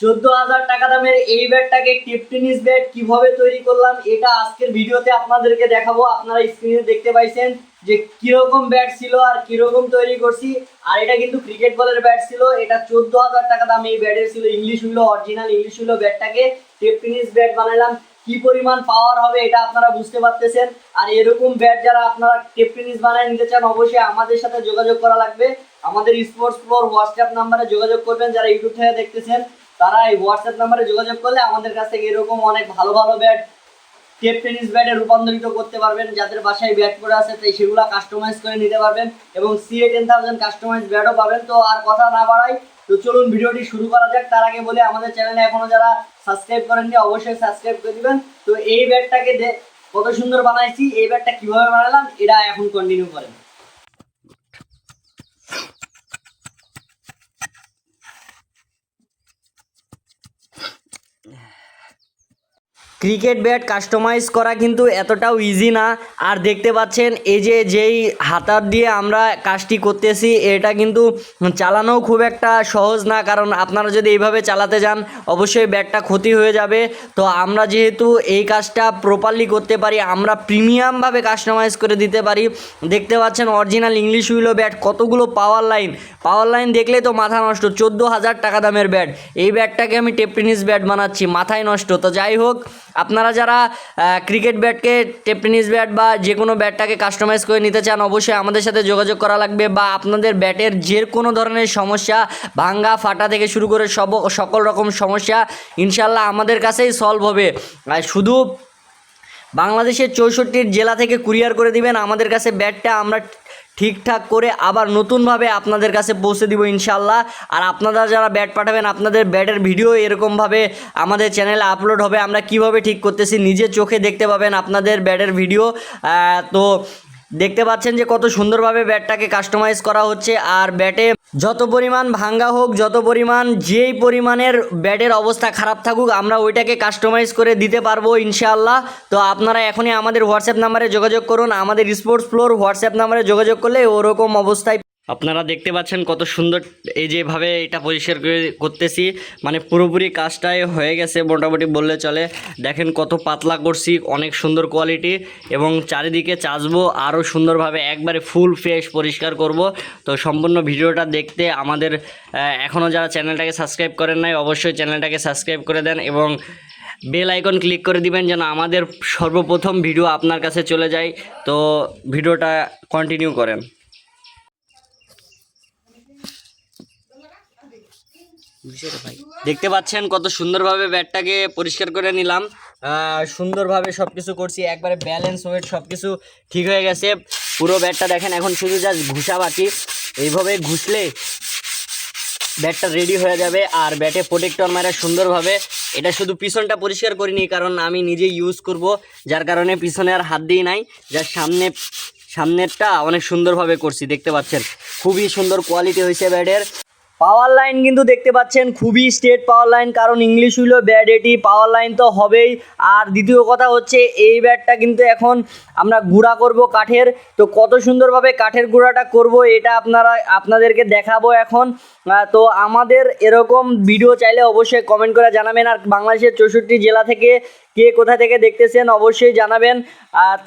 চোদ্দ হাজার টাকা দামের এই ব্যাটটাকে টেপ টেনিস ব্যাট কীভাবে তৈরি করলাম, এটা আজকের ভিডিওতে আপনাদেরকে দেখাবো। আপনারা স্ক্রিনে দেখতে পাইছেন যে কীরকম ব্যাট ছিল আর কীরকম তৈরি করছি। আর এটা কিন্তু ক্রিকেট বলের ব্যাট ছিল। এটা চোদ্দ হাজার টাকা দাম এই ব্যাটের ছিল ইংলিশ হইল অরিজিনাল ইংলিশ হইল ব্যাটটাকে টেপটেনিস ব্যাট বানালাম। কি পরিমাণ পাওয়ার হবে এটা আপনারা বুঝতে পারতেছেন। আর এরকম ব্যাট যারা আপনারা টেপ টেনিস বানায় নিতে চান, অবশ্যই আমাদের সাথে যোগাযোগ করা লাগবে। আমাদের স্পোর্টস ফ্লোর হোয়াটসঅ্যাপ নাম্বারে যোগাযোগ করবেন, যারা ইউটিউব থেকে দেখতেছেন। তারা এই হোয়াটসঅ্যাপ নাম্বারে যোগাযোগ করলে আমাদের কাছ থেকে এরকম অনেক ভালো ভালো ব্যাট টেপ টেনিস ব্যাটে রূপান্তরিত করতে পারবেন, যাদের বাসায় ব্যাট করে আছে, তাই সেগুলো কাস্টমাইজ করে নিতে পারবেন এবং সিএ টেন থাউজেন্ড কাস্টমাইজ ব্যাটও পাবেন। তো আর কথা না বাড়াই, তো চলুন ভিডিওটি শুরু করা যাক। তার আগে বলে, আমাদের চ্যানেলে এখনও যারা সাবস্ক্রাইব করেননি, অবশ্যই সাবস্ক্রাইব করে দিবেন। তো এই ব্যাটটাকে কত সুন্দর বানাইছি, এই ব্যাটটা কীভাবে বানালাম, এটা এখন কন্টিনিউ করেন। ক্রিকেট ব্যাট কাস্টমাইজ করা কিন্তু এতটাও ইজি না। আর দেখতে পাচ্ছেন, এই যে যেই হাতার দিয়ে আমরা কাজটি করতেছি, এটা কিন্তু চালানোও খুব একটা সহজ না। কারণ আপনারা যদি এইভাবে চালাতে যান, অবশ্যই ব্যাটটা ক্ষতি হয়ে যাবে। তো আমরা যেহেতু এই কাজটা প্রপারলি করতে পারি, আমরা প্রিমিয়ামভাবে কাস্টমাইজ করে দিতে পারি। দেখতে পাচ্ছেন অরিজিনাল ইংলিশ উইলো ব্যাট, কতগুলো পাওয়ার লাইন পাওয়ার লাইন দেখলে তো মাথা নষ্ট, চোদ্দ হাজার টাকা দামের ব্যাট। এই ব্যাটটাকে আমি টেপ টেনিস ব্যাট বানাচ্ছি, মাথায় নষ্ট। তো যাই হোক আপনারা যারা ক্রিকেট ব্যাটকে টেপ টেনিস ব্যাট বা যে কোনো ব্যাটটাকে কাস্টমাইজ করে নিতে চান, অবশ্যই আমাদের সাথে যোগাযোগ করা লাগবে বা আপনাদের ব্যাটের যে কোনো ধরনের সমস্যা, ভাঙ্গা, ফাটা থেকে শুরু করে সব, সকল রকম সমস্যা ইনশাল্লাহ আমাদের কাছেই সলভ হবে। আর শুধু বাংলাদেশের চৌষট্টির জেলা থেকে কুরিয়ার করে দিবেন, আমাদের কাছে ব্যাটটা আমরা ঠিকঠাক করে আবার নতুনভাবে আপনাদের কাছে পৌঁছে দিব ইনশাল্লাহ আর আপনারা যারা ব্যাট পাঠাবেন, আপনাদের ব্যাটের ভিডিও এরকমভাবে আমাদের চ্যানেলে আপলোড হবে। আমরা কীভাবে ঠিক করতেছি, নিজে চোখে দেখতে পাবেন আপনাদের ব্যাটের ভিডিও। তো দেখতে পাচ্ছেন যে কত সুন্দরভাবে ব্যাটটাকে কাস্টমাইজ করা হচ্ছে আর ব্যাটে যত পরিমাণ ভাঙ্গা হোক, যত পরিমাণ যেই পরিমাণের ব্যাটের অবস্থা খারাপ থাকুক, আমরা ওইটাকে কাস্টমাইজ করে দিতে পারব ইনশাআল্লাহ। তো আপনারা এখনই আমাদের হোয়াটসঅ্যাপ নাম্বারে যোগাযোগ করুন, আমাদের স্পোর্টস ফ্লোর হোয়াটসঅ্যাপ নাম্বারে যোগাযোগ করলে ওরকম অবস্থায় আপনারা দেখতে পাচ্ছেন কত সুন্দর এই যেভাবে এটা পরিষ্কার করে করতেছি। মানে পুরোপুরি কাজটাই হয়ে গেছে, মোটামুটি বললে চলে। দেখেন কত পাতলা করছি, অনেক সুন্দর কোয়ালিটি এবং চারিদিকে চাচবো আরও সুন্দরভাবে একবারে ফুল ফ্রেশ পরিষ্কার করব। তো সম্পূর্ণ ভিডিওটা দেখতে আমাদের এখনও যারা চ্যানেলটাকে সাবস্ক্রাইব করেন নাই, অবশ্যই চ্যানেলটাকে সাবস্ক্রাইব করে দেন এবং বেল আইকন ক্লিক করে দিবেন যেন আমাদের সর্বপ্রথম ভিডিও আপনার কাছে চলে যায়। তো ভিডিওটা কন্টিনিউ করেন। দেখতে পাচ্ছেন কত সুন্দরভাবে ব্যাটটাকে পরিষ্কার করে নিলাম। সুন্দরভাবে সব কিছু করছি, একবারে ব্যালেন্স ওয়েট সব কিছু ঠিক হয়ে গেছে। পুরো ব্যাটটা দেখেন, এখন শুধু জাস্ট ঘুষা বাকি। এইভাবে ঘুষলে ব্যাটটা রেডি হয়ে যাবে আর ব্যাটে প্রোটেক্টর মারা সুন্দরভাবে। এটা শুধু পিছনটা পরিষ্কার করিনি, কারণ আমি নিজে ইউজ করব, যার কারণে পিছনে আর হাত দিই নাই। যার সামনে, সামনেরটা অনেক সুন্দরভাবে করছি, দেখতে পাচ্ছেন। খুবই সুন্দর কোয়ালিটি হয়েছে ব্যাটের। পাওয়ার লাইন কিন্তু দেখতে পাচ্ছেন, খুবই স্টেট পাওয়ার লাইন কারণ ইংলিশ হইল ব্যাট এটি পাওয়ার লাইন তো হবেই। আর দ্বিতীয় কথা হচ্ছে, এই ব্যাটটা কিন্তু এখন আমরা গুঁড়া করব কাঠের। তো কত সুন্দরভাবে কাঠের গুঁড়াটা করব, এটা আপনারা, আপনাদেরকে দেখাবো এখন। তো আমাদের এরকম ভিডিও চাইলে অবশ্যই কমেন্ট করে জানাবেন। আর বাংলাদেশের চৌষট্টি জেলা থেকে কে কোথা থেকে দেখতেছেন অবশ্যই জানাবেন।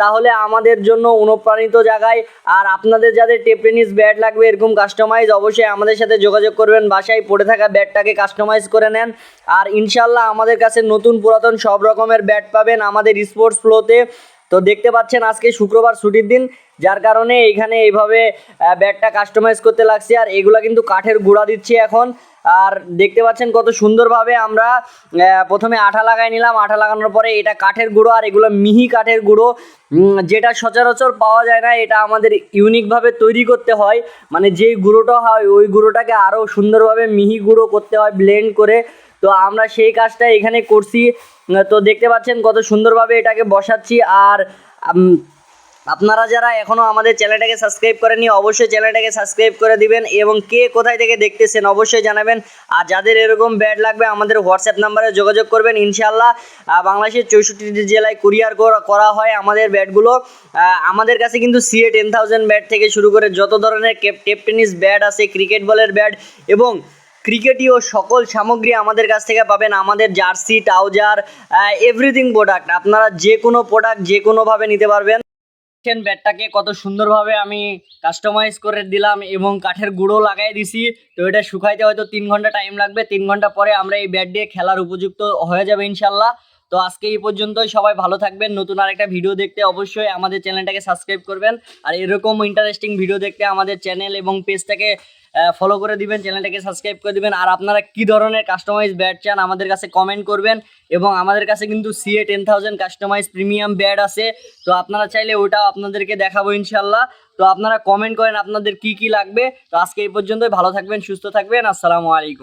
তাহলে আমাদের জন্য অনুপ্রাণিত জায়গায়। আর আপনাদের যাদের টেপটেনিস ব্যাট লাগবে এরকম কাস্টমাইজ অবশ্যই আমাদের সাথে যোগাযোগ করবেন। বাসায় পড়ে থাকা ব্যাটটাকে কাস্টমাইজ করে নেন। আর ইনশাল্লাহ আমাদের কাছে নতুন পুরাতন সব রকমের ব্যাট পাবেন আমাদের স্পোর্টস ফ্লোতে তো দেখতে পাচ্ছেন আজকে শুক্রবার ছুটির দিন, যার কারণে এইখানে এইভাবে ব্যাটটা কাস্টমাইজ করতে লাগছে। আর এগুলা কিন্তু কাঠের গুঁড়া দিচ্ছি এখন। আর দেখতে পাচ্ছেন কত সুন্দরভাবে আমরা প্রথমে আঠা লাগাই নিলাম। আঠা লাগানোর পরে এটা কাঠের গুঁড়ো আর এগুলো মিহি কাঠের গুঁড়ো। যেটা সচরাচর পাওয়া যায় না, এটা আমাদের ইউনিকভাবে তৈরি করতে হয়। মানে যেই গুঁড়োটা হয়, ওই গুঁড়োটাকে আরও সুন্দরভাবে মিহি গুঁড়ো করতে হয় ব্লেন্ড করে। তো আমরা সেই কাজটা এখানে করছি। তো দেখতে পাচ্ছেন কত সুন্দরভাবে এটাকে বসাচ্ছি। আর আপনারা যারা এখনও আমাদের চ্যানেলটাকে সাবস্ক্রাইব করেননি, অবশ্যই চ্যানেলটাকে সাবস্ক্রাইব করে দিবেন এবং কে কোথায় থেকে দেখতেছেন অবশ্যই জানাবেন। আর যাদের এরকম ব্যাড লাগবে, আমাদের হোয়াটসঅ্যাপ নাম্বারে যোগাযোগ করবেন ইনশাল্লাহ বাংলাদেশের চৌষট্টি জেলায় কুরিয়ার করা হয় আমাদের ব্যাটগুলো। আমাদের কাছে কিন্তু সিএ টেন থাউজেন্ড ব্যাট থেকে শুরু করে যত ধরনের টেপ টেনিস ব্যাট আছে, ক্রিকেট বলের ব্যাট এবং ক্রিকেটীয় সকল সামগ্রী আমাদের কাছ থেকে পাবেন। আমাদের জার্সি, ট্রাউজার এভরিথিং প্রোডাক্ট। আপনারা যে কোনো প্রোডাক্ট যে কোনোভাবে নিতে পারবেন। দেখেন ব্যাটটাকে কত সুন্দরভাবে আমি কাস্টমাইজ করে দিলাম এবং কাঠের গুঁড়ো লাগাই দিছি। তো এটা শুকাইতে হয়তো তিন ঘণ্টা টাইম লাগবে। তিন ঘণ্টা পরে আমরা এই ব্যাট দিয়ে খেলার উপযুক্ত হয়ে যাবে ইনশাল্লাহ। তো আজকে এই পর্যন্তই। সবাই ভালো থাকবেন। নতুন আরেকটা ভিডিও দেখতে অবশ্যই আমাদের চ্যানেলটাকে সাবস্ক্রাইব করবেন। আর এরকম ইন্টারেস্টিং ভিডিও দেখতে আমাদের চ্যানেল এবং পেজটাকে ফলো করে দিবেন চ্যানেলটাকে সাবস্ক্রাইব করে দিবেন। আর আপনারা কি ধরনের কাস্টমাইজ ব্যাড চান, আমাদের কাছে কমেন্ট করবেন। এবং আমাদের কাছে কিন্তু CA ten thousand customise premium bat আছে। তো আপনারা চাইলে ওটাও আপনাদেরকে দেখাবো ইনশাল্লাহ তো আপনারা কমেন্ট করেন আপনাদের কি কি লাগবে। তো আজকে এই পর্যন্তই, ভালো থাকবেন, সুস্থ থাকবেন। আসসালামু আলাইকুম।